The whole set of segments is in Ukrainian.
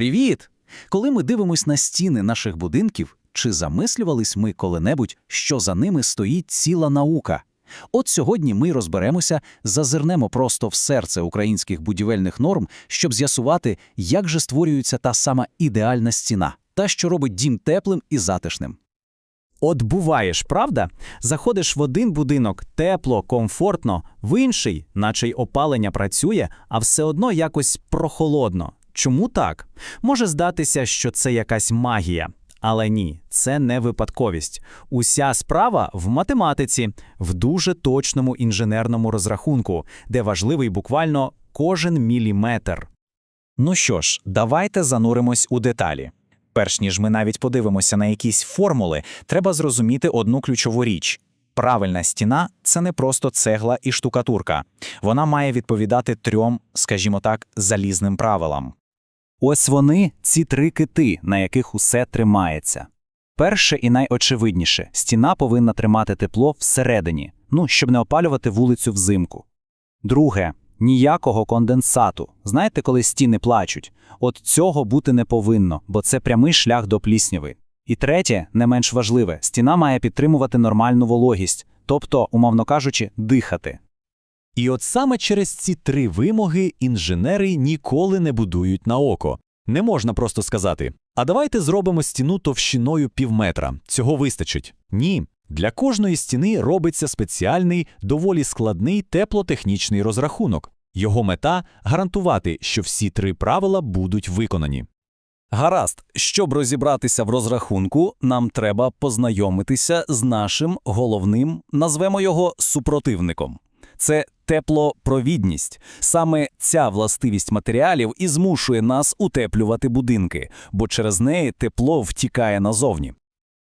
Привіт! Коли ми дивимось на стіни наших будинків, чи замислювались ми коли-небудь, що за ними стоїть ціла наука? От сьогодні ми розберемося, зазирнемо просто в серце українських будівельних норм, щоб з'ясувати, як же створюється та сама ідеальна стіна, та що робить дім теплим і затишним. От буваєш, правда? Заходиш в один будинок тепло, комфортно, в інший, наче й опалення працює, а все одно якось прохолодно. Чому так? Може здатися, що це якась магія. Але ні, це не випадковість. Уся справа в математиці, в дуже точному інженерному розрахунку, де важливий буквально кожен міліметр. Ну що ж, давайте зануримось у деталі. Перш ніж ми навіть подивимося на якісь формули, треба зрозуміти одну ключову річ. Правильна стіна це не просто цегла і штукатурка. Вона має відповідати трьом, скажімо так, залізним правилам. Ось вони, ці три кити, на яких усе тримається. Перше і найочевидніше стіна повинна тримати тепло всередині, ну, щоб не опалювати вулицю взимку. Друге ніякого конденсату. Знаєте, коли стіни плачуть? От цього бути не повинно, бо це прямий шлях до плісняви. І третє, не менш важливе, стіна має підтримувати нормальну вологість, тобто, умовно кажучи, дихати. І от саме через ці три вимоги інженери ніколи не будують на око. Не можна просто сказати: а давайте зробимо стіну товщиною півметра. Цього вистачить. Ні. Для кожної стіни робиться спеціальний, доволі складний теплотехнічний розрахунок. Його мета гарантувати, що всі три правила будуть виконані. Гаразд, щоб розібратися в розрахунку, нам треба познайомитися з нашим головним, назвемо його супротивником. Це теплопровідність. Саме ця властивість матеріалів і змушує нас утеплювати будинки, бо через неї тепло втікає назовні.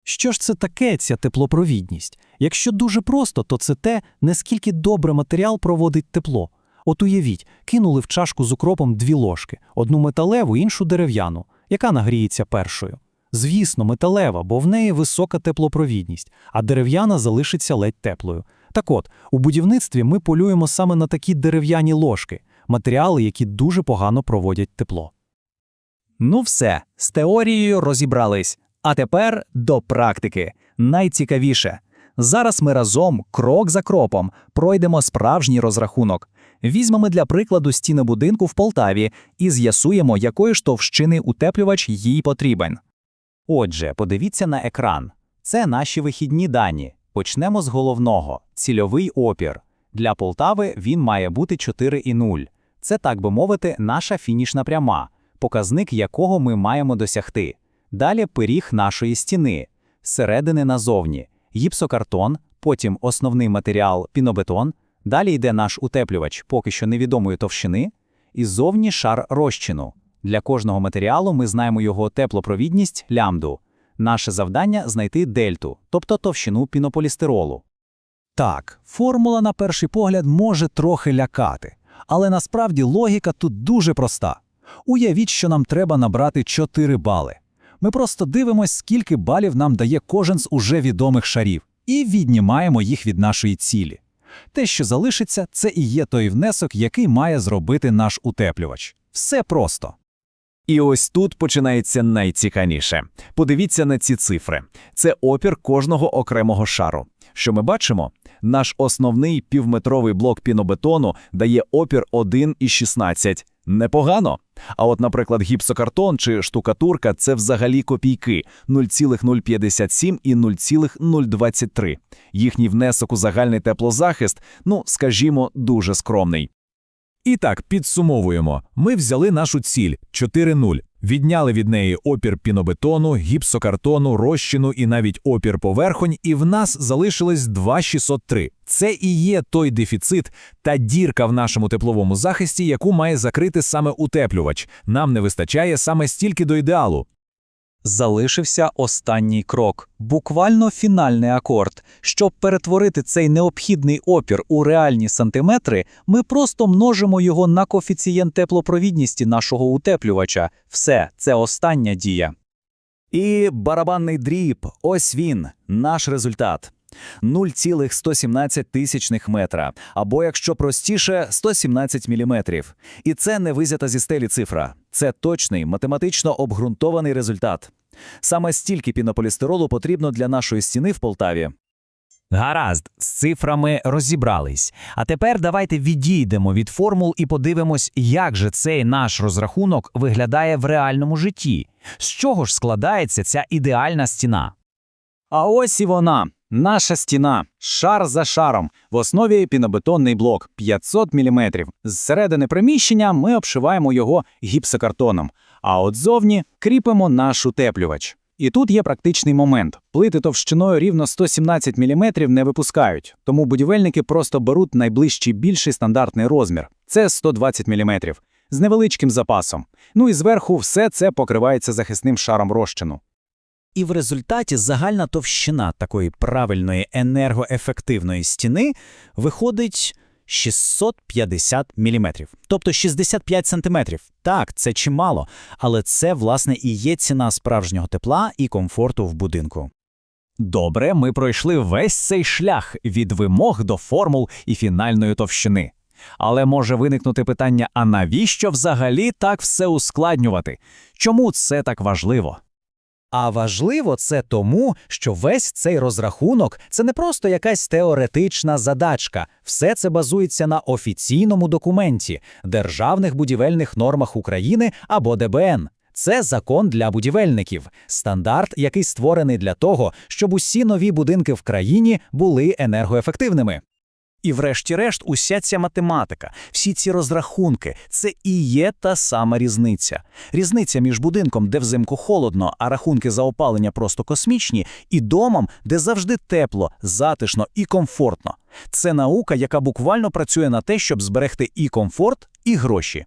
Що ж це таке, ця теплопровідність? Якщо дуже просто, то це те, наскільки добре матеріал проводить тепло. От уявіть, кинули в чашку з укропом дві ложки, одну металеву, іншу дерев'яну, яка нагріється першою. Звісно, металева, бо в неї висока теплопровідність, а дерев'яна залишиться ледь теплою. Так от, у будівництві ми полюємо саме на такі дерев'яні ложки, матеріали, які дуже погано проводять тепло. Ну все, з теорією розібрались. А тепер до практики. Найцікавіше. Зараз ми разом, крок за кроком, пройдемо справжній розрахунок. Візьмемо для прикладу стіни будинку в Полтаві і з'ясуємо, якої ж товщини утеплювач їй потрібен. Отже, подивіться на екран. Це наші вихідні дані. Почнемо з головного цільовий опір. Для Полтави він має бути 4,0. Це, так би мовити, наша фінішна пряма, показник якого ми маємо досягти. Далі пиріг нашої стіни, зсередини назовні, гіпсокартон, потім основний матеріал пінобетон, далі йде наш утеплювач поки що невідомої товщини, і зовні шар розчину. Для кожного матеріалу ми знаємо його теплопровідність лямбду. Наше завдання знайти дельту, тобто товщину пінополістиролу. Так, формула на перший погляд може трохи лякати, але насправді логіка тут дуже проста. Уявіть, що нам треба набрати 4 бали. Ми просто дивимось, скільки балів нам дає кожен з уже відомих шарів, і віднімаємо їх від нашої цілі. Те, що залишиться, це і є той внесок, який має зробити наш утеплювач. Все просто. І ось тут починається найцікавіше. Подивіться на ці цифри. Це опір кожного окремого шару. Що ми бачимо? Наш основний півметровий блок пінобетону дає опір 1,16. Непогано. А от, наприклад, гіпсокартон чи штукатурка це взагалі копійки 0,057 і 0,023. Їхній внесок у загальний теплозахист, ну, скажімо, дуже скромний. І так, підсумовуємо. Ми взяли нашу ціль 4.0, відняли від неї опір пінобетону, гіпсокартону, розчину і навіть опір поверхонь, і в нас залишилось 2,603. Це і є той дефіцит та дірка в нашому тепловому захисті, яку має закрити саме утеплювач. Нам не вистачає саме стільки до ідеалу. Залишився останній крок, буквально фінальний акорд. Щоб перетворити цей необхідний опір у реальні сантиметри, ми просто множимо його на коефіцієнт теплопровідності нашого утеплювача. Все, це остання дія. І барабанний дріб, ось він, наш результат. 0,117 тисячних метра, або, якщо простіше, 117 міліметрів. І це не визята зі стелі цифра. Це точний, математично обґрунтований результат. Саме стільки пінополістиролу потрібно для нашої стіни в Полтаві. Гаразд, з цифрами розібрались. А тепер давайте відійдемо від формул і подивимось, як же цей наш розрахунок виглядає в реальному житті. З чого ж складається ця ідеальна стіна? А ось і вона, наша стіна, шар за шаром. В основі пінобетонний блок 500 мм. Зсередини приміщення ми обшиваємо його гіпсокартоном, а от зовні кріпимо наш утеплювач. І тут є практичний момент. Плити товщиною рівно 117 мм не випускають, тому будівельники просто беруть найближчий більший стандартний розмір. Це 120 мм. З невеличким запасом. Ну і зверху все це покривається захисним шаром розчину. І в результаті загальна товщина такої правильної енергоефективної стіни виходить 650 мм, тобто 65 см. Так, це чимало, але це, власне, і є ціна справжнього тепла і комфорту в будинку. Добре, ми пройшли весь цей шлях від вимог до формул і фінальної товщини. Але може виникнути питання: а навіщо взагалі так все ускладнювати? Чому це так важливо? А важливо це тому, що весь цей розрахунок це не просто якась теоретична задачка. Все це базується на офіційному документі Державних будівельних нормах України або ДБН. Це закон для будівельників, стандарт, який створений для того, щоб усі нові будинки в країні були енергоефективними. І врешті-решт, уся ця математика, всі ці розрахунки це і є та сама різниця. Різниця між будинком, де взимку холодно, а рахунки за опалення просто космічні, і домом, де завжди тепло, затишно і комфортно. Це наука, яка буквально працює на те, щоб зберегти і комфорт, і гроші.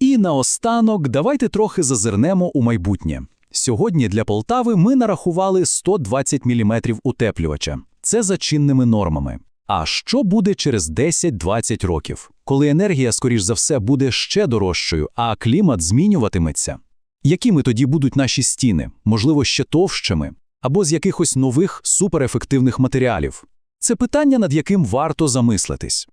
І наостанок давайте трохи зазирнемо у майбутнє. Сьогодні для Полтави ми нарахували 120 мм утеплювача. Це за чинними нормами. А що буде через 10-20 років, коли енергія, скоріш за все, буде ще дорожчою, а клімат змінюватиметься? Якими тоді будуть наші стіни, можливо, ще товщими, або з якихось нових суперефективних матеріалів? Це питання, над яким варто замислитись.